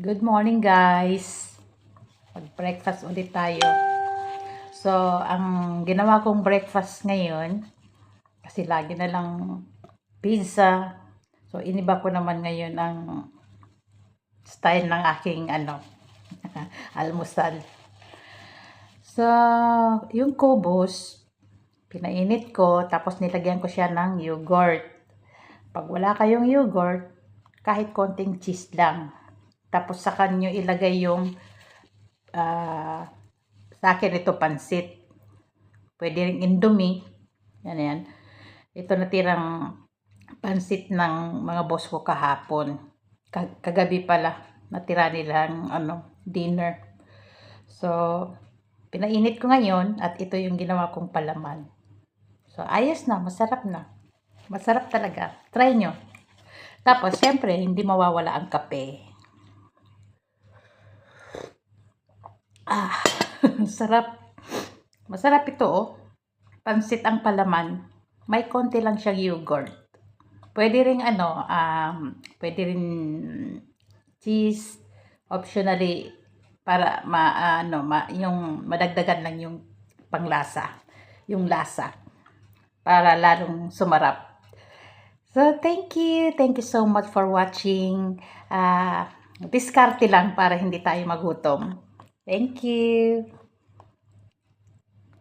Good morning guys. Mag-breakfast ulit tayo. So, ang ginawa kong breakfast ngayon, kasi lagi na lang pizza. So, iniba ko naman ngayon ang style ng aking ano, almusal. So, yung kubos, pinainit ko, tapos nilagyan ko siya ng yogurt. Pag wala kayong yogurt, kahit konting cheese lang. Tapos sa kanyo ilagay yung ah, sa akin ito pansit. Pwede rin indomie. Yan yan. Ito natirang pansit ng mga boss ko kahapon. Ka- kagabi pala natira nilang ano, dinner. So, pinainit ko ngayon at ito yung ginawa kong palaman. So, ayos na, masarap na. Masarap talaga. Try nyo. Tapos, syempre, hindi mawawala ang kape. Ah, sarap. Masarap ito, oh. Pansit ang palaman. May konti lang siyang yogurt. Pwede rin ano, um, pwede rin cheese, optionally, para ma, ano, ma, yung madagdagan lang yung panglasa, yung lasa, para lalong sumarap. So, thank you. Thank you so much for watching. Ah, diskarte lang para hindi tayo magutom. Thank you.